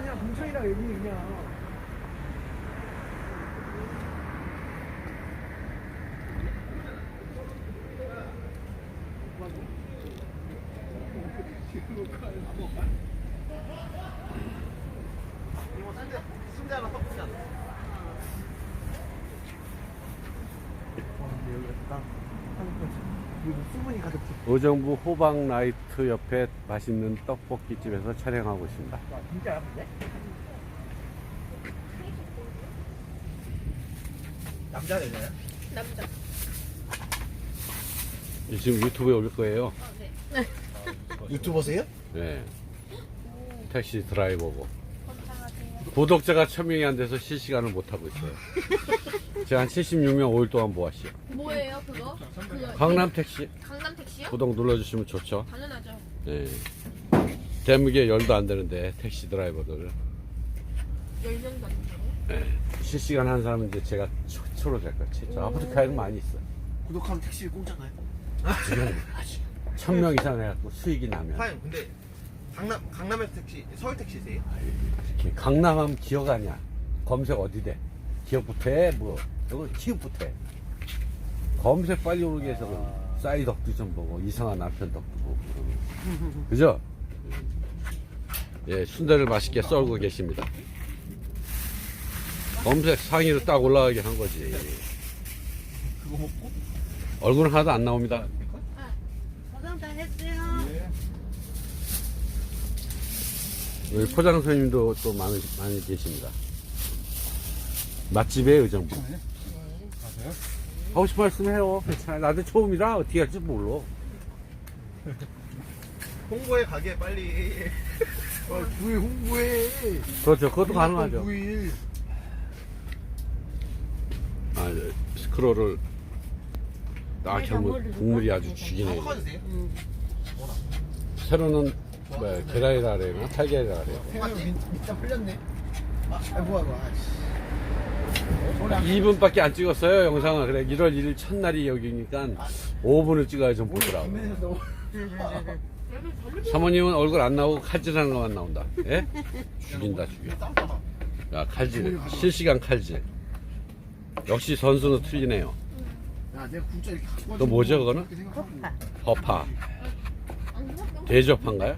아니야 봉천이랑 여기 그냥 이거 순대 순대 하나 떡볶이 하나. 와, 여기가 딱 하는 거지. 그리고 수분이 가득 차. 의정부 호박 나이트 옆에 맛있는 떡볶이집에서 촬영하고 있습니다. 와, 진짜 아픈데? 남자. 지금 유튜브에 올릴 거예요. 네. 유튜버세요? 네. 택시 드라이버고. 구독자가 1000명이 안 돼서 실시간을 못하고 있어요. 제가 한 76명 5일 동안 모았어요. 뭐예요 그거? 그거 강남 택시 강남 택시요? 구독 눌러주시면 좋죠. 당연하죠. 네. 대목에 열도 안 되는데 택시 드라이버들. 열명도 안 되고. 네. 실시간 한 사람은 이제 제가 최초로 될 거예요. 최초. 아프리카에는 많이 있어. 구독하면 택시 공짜가요? 지금 1000명 이상 해갖고 수익이 나면. 사장님 근데 강남 강남에서 택시 서울 택시세요? 이렇게 강남하면 기억 아니야. 검색 어디 돼? 기억부터 해, 뭐. 이거 키읔부터 해. 검색 빨리 오르기 위해서는 싸이 덕도 좀 보고, 이상한 남편 덕도 보고. 그죠? 예, 순대를 맛있게 썰고 계십니다. 검색 상위로 딱 올라가게 한 거지. 그거 먹고? 얼굴은 하나도 안 나옵니다. 화장 다 했어요. 여기 포장 손님도 또 많이, 많이 계십니다. 맛집의 의정부. 하고 싶은 말씀 해요. 괜찮아. 나도 처음이라 어떻게 할지 몰라. 홍보해 가게 빨리. 와, 9일 홍보해. 그렇죠. 그것도 가능하죠. 9일. 아, 스크롤을. 아, 결국 국물이 아주 죽이네. 섞어주세요. 새로는 뭐, 계란이라 그래요? 달걀이라 그래요? 태양이 밑장 풀렸네. 아, 아 뭐야, 뭐야. 아, 씨. 2분밖에 안 찍었어요, 영상을. 그래, 1월 1일 첫날이 여기니까 5분을 찍어야 좀 보더라고. 사모님은 얼굴 안 나오고 칼질하는 것만 나온다. 예? 죽인다, 죽여. 야, 칼질. 실시간 칼질. 역시 선수는 틀리네요. 또 뭐죠, 그거는? 허파. 돼지허파인가요?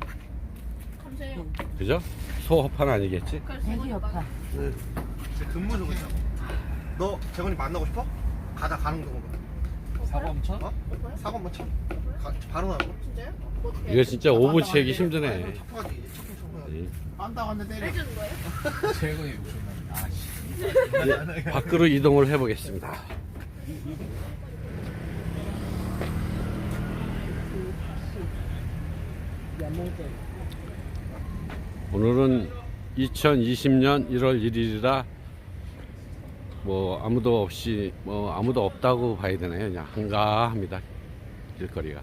그죠? 소허파는 아니겠지? 돼지협파. 제 근무 주고 있어. 너 재건이 만나고 싶어? 가자 가는 거. 사과 엄청? 어? 사과 한번 쳐. 가, 바로 나고. 진짜요? 뭐 어떻게 이거 진짜 5분 치기 힘드네. 예. 빤다 간데 때려. 해주는 거예요? 제거해 보셨나? 아, 씨. 밖으로 이동을 해보겠습니다. 오늘은 2020년 1월 1일이라 뭐 아무도 없이 뭐 아무도 없다고 봐야 되나요? 그냥 한가합니다. 길거리가.